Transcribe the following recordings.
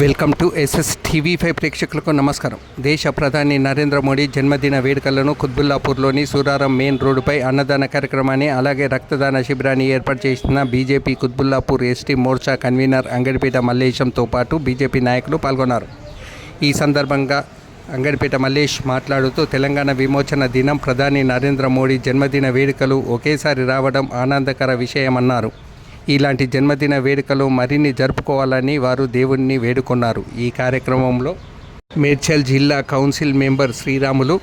Welcome to S S TV ప్రేక్షకులకు నమస్కారం. దేశ ప్రధాని నరేంద్ర మోడీ జన్మదిన వేడుకలను కుత్బుల్లాపూర్లోని సూరారం మెయిన్ రోడ్డుపై అన్నదాన కార్యక్రమాన్ని అలాగే రక్తదాన శిబిరాన్ని ఏర్పాటు చేసిన BJP Quthbullapur ST Morcha convener Angadipeta మల్లేశంతో పాటు బీజేపీ నాయకులు పాల్గొన్నారు. ఈ సందర్భంగా అంగడిపేట మల్లేష్ మాట్లాడుతూ తెలంగాణ విమోచన దినం ప్రధాని నరేంద్ర మోడీ జన్మదిన వేడుకలు ఒకేసారి రావడం ఆనందకర విషయమన్నారు. ఇలాంటి జన్మదిన వేడుకలు మరిన్ని జరుపుకోవాలని వారు దేవుణ్ణి వేడుకొన్నారు. ఈ కార్యక్రమంలో మేడ్చల్ జిల్లా కౌన్సిల్ మెంబర్ శ్రీరాములు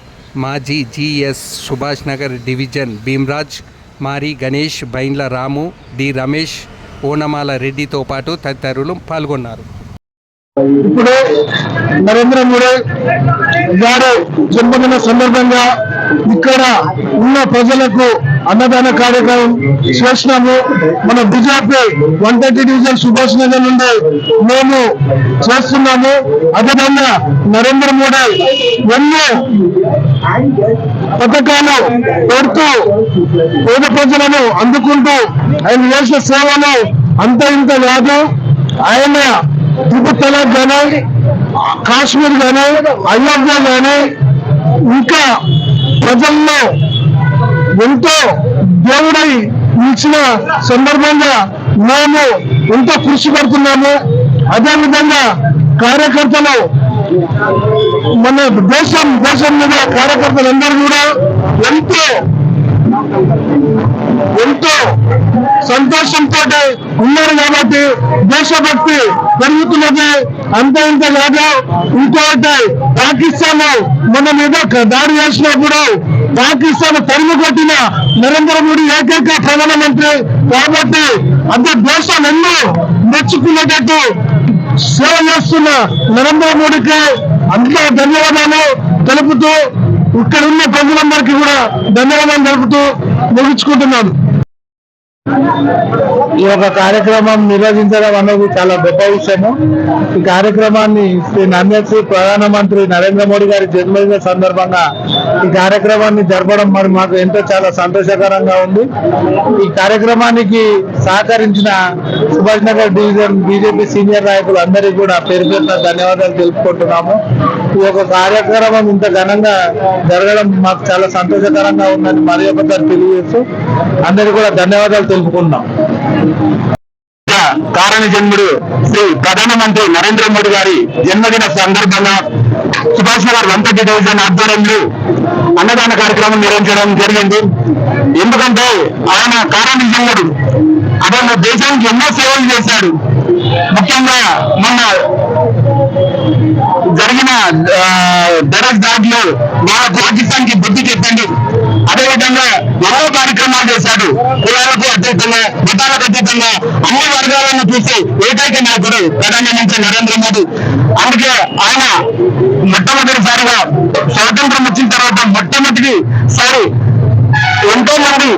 మాజీ GS Subhash Nagar division Bheemraj Mari Ganesh Bindla Ramu D Ramesh Onamala రెడ్డితో పాటు తదితరులు పాల్గొన్నారు. ఇప్పుడు నరేంద్ర మోడీ గారు జన్మదిన సందర్భంగా ఇక్కడ ఉన్న ప్రజలకు అన్నదాన కార్యక్రమం చేసినాము మన BJP one thirty division Subhash Nagar నుండి మేము చేస్తున్నాము. అదేవిధంగా నరేంద్ర మోడీ ఎన్నో పథకాలు పెడుతూ పేద ప్రజలను అందుకుంటూ ఆయన చేసిన సేవలు అంత ఇంత కాదు. ఆయన తిరుపతిలో కానీ కాశ్మీర్ కానీ అయోధ్య కానీ ఇంకా ప్రజల్లో ఎంతో దేవుడై నిలిచిన సందర్భంగా మేము ఎంతో కృషి పడుతున్నాము. అదేవిధంగా కార్యకర్తలు మన దేశం దేశం మీద కార్యకర్తలందరూ కూడా ఎంతో ఎంతో సంతోషంతో ఉన్నారు కాబట్టి దేశభక్తి పెరుగుతున్నది. అంత ఇంత కాదు ఇంకోటి పాకిస్తాన్ మన మీద దాడి చేసినప్పుడు పాకిస్తాన్ తరిమి కొట్టిన నరేంద్ర మోడీ ఏకైక ప్రధానమంత్రి కాబట్టి అంత దేశం ఎన్నో మెచ్చుకునేటట్టు సేవ చేస్తున్న నరేంద్ర మోడీకి అంత ధన్యవాదాలు తెలుపుతూ ఇక్కడ ఉన్న ప్రజలందరికీ కూడా ధన్యవాదాలు తెలుపుతూ ముగించుకుంటున్నాను. ఈ యొక్క కార్యక్రమం నిర్వహించడం అనేది చాలా గొప్ప విషయము. ఈ కార్యక్రమాన్ని శ్రీ నన్యశ్రీ ప్రధానమంత్రి నరేంద్ర మోడీ గారి జన్మదిన సందర్భంగా ఈ కార్యక్రమాన్ని జరపడం మరి మాకు ఎంతో చాలా సంతోషకరంగా ఉంది. ఈ కార్యక్రమానికి సహకరించిన Subhash Nagar division BJP senior నాయకులు అందరికీ కూడా పేరు పేరున ధన్యవాదాలు తెలుపుకుంటున్నాము. ఈ యొక్క కార్యక్రమం ఇంత ఘనంగా జరగడం మాకు చాలా సంతోషకరంగా ఉందని మరి ఒకసారి తెలియజేస్తూ అందరికీ కూడా ధన్యవాదాలు తెలుపుకుంటున్నాం. కారణ జన్ముడు శ్రీ ప్రధానమంత్రి నరేంద్ర మోడీ గారి జన్మదిన సందర్భంగా సుభాష్ నగర్ వన్ డివిజన్ ఆధ్వర్యంలో అన్నదాన కార్యక్రమం నిర్వహించడం జరిగింది. ఎందుకంటే ఆయన కారణ జన్ముడు అతను దేశానికి ఎన్నో సేవలు చేశాడు. ముఖ్యంగా మొన్న జరిగిన డ్రగ్స్ దాడిలో మన పాకిస్తాన్కి బుద్ధి చెప్పండి. అదేవిధంగా ఎన్నో కార్యక్రమాలు చేశాడు. కులాలకు అతీతంగా మతాలకు అతీతంగా అన్ని వర్గాలను చూసి ఏకైక నాయకుడు ప్రధానమంత్రి నరేంద్ర మోదీ. అందుకే ఆయన మొట్టమొదటిసారిగా స్వాతంత్రం వచ్చిన తర్వాత మొట్టమొదటిసారి ఎంతో మంది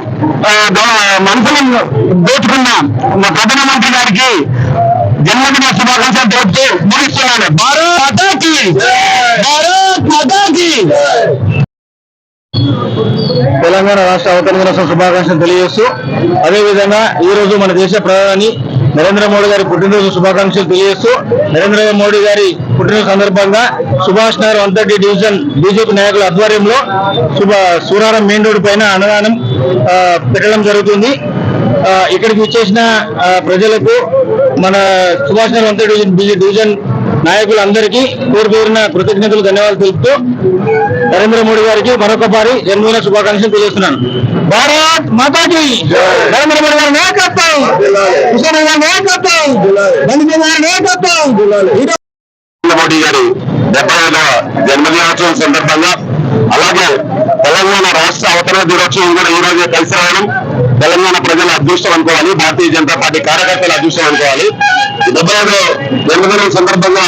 మనసులను దోచుకున్న ప్రధానమంత్రి గారికి జన్మదిన శుభాకాంక్షలు తెలుపుతూ ముగిస్తున్నాను. భారత్ మాతాకి! భారత్ మాతాకి! తెలంగాణ రాష్ట్ర అవతరణ దినోత్సవ శుభాకాంక్షలు తెలియజేస్తూ అదేవిధంగా ఈ రోజు మన దేశ ప్రధాని నరేంద్ర మోడీ గారి పుట్టినరోజు శుభాకాంక్షలు తెలియజేస్తూ నరేంద్ర మోడీ గారి పుట్టినరోజు సందర్భంగా Subhash Nagar one thirty division BJP నాయకుల ఆధ్వర్యంలో శుభ సూరారం మెయిన్ రోడ్డు పైన అన్నదానం పెట్టడం జరుగుతుంది. ఇక్కడికి వచ్చేసిన ప్రజలకు మన సుభాష్ నగర్ వన్ డివిజన్ బీజే డివిజన్ నాయకులందరికీ పేరు పేరున కృతజ్ఞతలు ధన్యవాదాలు తెలుపుతూ నరేంద్ర మోడీ గారికి మరొకసారి జన్మదిన శుభాకాంక్షలు తెలియజేస్తున్నాను. భారత్ మాతాజీ నరేంద్ర మోడీ గారి నాయకత్వం కిషన్ గారి నాయకత్వం బండి గారి నాయకత్వం. మోడీ గారి డెబ్బై ఐదవ జన్మదినోత్సవం సందర్భంగా అలాగే తెలంగాణ రాష్ట్ర అవతరణ దినోత్సవం కూడా ఈ రోజే కలిసి రావడం తెలంగాణ ప్రజల అదృష్టం అనుకోవాలి భారతీయ జనతా పార్టీ కార్యకర్తల అదృష్టం అనుకోవాలి. డెబ్బై జన్మదినం సందర్భంగా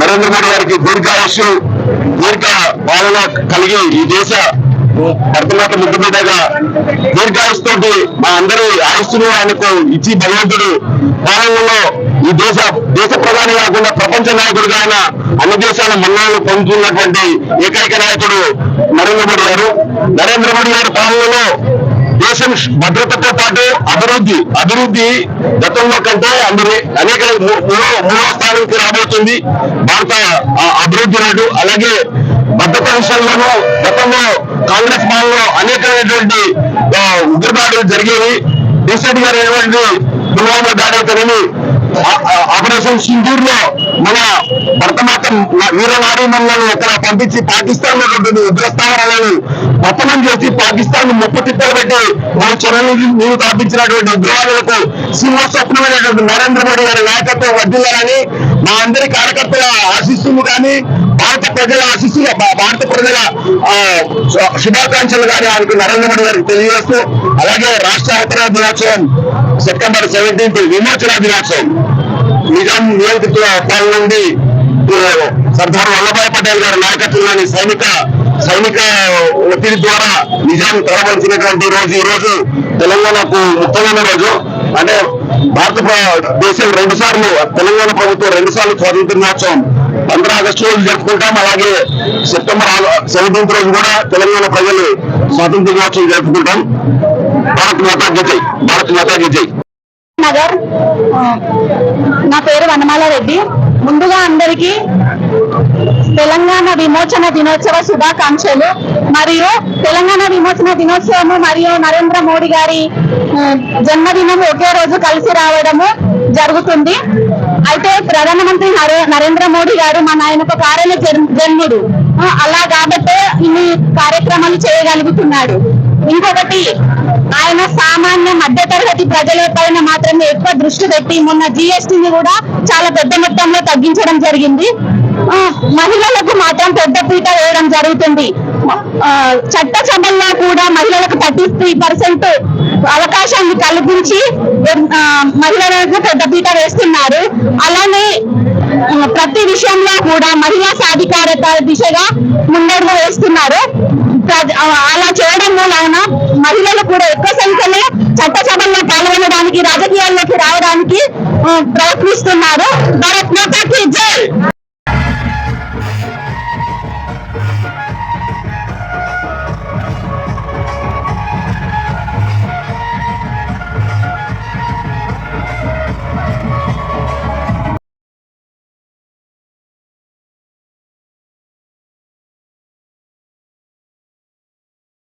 నరేంద్ర మోడీ గారికి దీర్ఘాయుష్యు దీర్ఘ పాలన కలిగి ఈ దేశ భర్తమాత ముఖ్యమంత్రిగా బిడ్డగా దీర్ఘాయుస్తోటి మా అందరి ఆయుస్సును ఆయనకు ఇచ్చి భగవంతుడు పాలనలో ఈ దేశ దేశ ప్రధాని కాకుండా ప్రపంచ నాయకుడుగా ఆయన అన్ని దేశాల మన్నాలు పొందుతున్నటువంటి ఏకైక నాయకుడు నరేంద్ర మోడీ గారు. నరేంద్ర మోడీ గారి పాలనలో దేశం భద్రతతో పాటు అభివృద్ధి అభివృద్ధి గతంలో కంటే అందరి అనేక మూడవ మూడో స్థానానికి రాబోతుంది. భారత అభివృద్ధి రేటు అలాగే భద్రత విషయంలోనూ గతంలో కాంగ్రెస్ పాలనలో అనేకమైనటువంటి ఉగ్రదాడులు జరిగేవి. రీసెంట్గా పుల్వామా దాడి అతనిని ఆ- సింధూర్లో మన భరతమాత వీర నారీమణులను ఇక్కడ పంపించి పాకిస్తాన్లో ఉన్నటువంటి ఉగ్రస్థావరాలను పతనం చేసి పాకిస్తాన్ ముప్పు తిప్పలు పెట్టి మన చొరవని నీరు తాపించినటువంటి ఉగ్రవాదులకు సింహస్వప్నమైనటువంటి నరేంద్ర మోడీ గారి నాయకత్వం వర్దిల్లాలని మా అందరి కార్యకర్తల ఆశిస్తుంది కానీ భారత ప్రజల ఆశిస్తులు భారత ప్రజల ఆ, శుభాకాంక్షలు కానీ ఆయనకు నరేంద్ర మోడీ గారికి తెలియజేస్తూ అలాగే రాష్ట్ర అవతరణ దినోత్సవం సెప్టెంబర్ సెవెంటీన్త్ విమోచన దినోత్సవం. నిజాం నియంత్రిత పాలన నుండి సర్దార్ వల్లభాయ్ పటేల్ గారి నాయకత్వంలోని సైనిక సైనిక ఒత్తిడి ద్వారా నిజాం తరవలసినటువంటి రోజు ఈ రోజు తెలంగాణకు ముఖ్యమైన రోజు. అంటే భారత దేశం రెండు సార్లు తెలంగాణ ప్రభుత్వం రెండు సార్లు స్వాతంత్ర దినోత్సవం పంద్ర ఆగస్టు రోజు జరుపుకుంటాం. అలాగే సెప్టెంబర్ సెవెంటీన్త్ రోజు కూడా తెలంగాణ ప్రజలు స్వాతంత్ర దినోత్సవం జరుపుకుంటాం. భారత్ మాతా విజయ్ భారత్ మాతా విజయ్ నగర్. నా పేరు వనమాల రెడ్డి. ముందుగా అందరికీ తెలంగాణ విమోచన దినోత్సవ శుభాకాంక్షలు. మరియు తెలంగాణ విమోచన దినోత్సవము మరియు నరేంద్ర మోడీ గారి జన్మదినం ఒకే రోజు కలిసి రావడము జరుగుతుంది. అయితే ప్రధానమంత్రి నరేంద్ర మోడీ గారు మన ఆయన ఒక కారణ జన్- జన్ముడు. అలా కాబట్టే ఇన్ని కార్యక్రమాలు చేయగలుగుతున్నాడు. ఇంకొకటి ఆయన సామాన్య మధ్యతరగతి ప్రజల పైన మాత్రమే ఎక్కువ దృష్టి పెట్టి మొన్న జిఎస్టీని కూడా చాలా పెద్ద మొత్తంలో తగ్గించడం జరిగింది. మహిళలకు మాత్రం పెద్ద పీట వేయడం జరుగుతుంది. చట్ట సభల్లో కూడా మహిళలకు థర్టీ త్రీ పర్సెంట్ అవకాశాన్ని కల్పించి మహిళలకు పెద్ద పీట వేస్తున్నారు. అలానే ప్రతి విషయంలో కూడా మహిళా సాధికారత దిశగా ముందడుగు వేస్తున్నారు. అలా చేయడం వలన की राजकीय प्रयत्नी भारत माता की जय।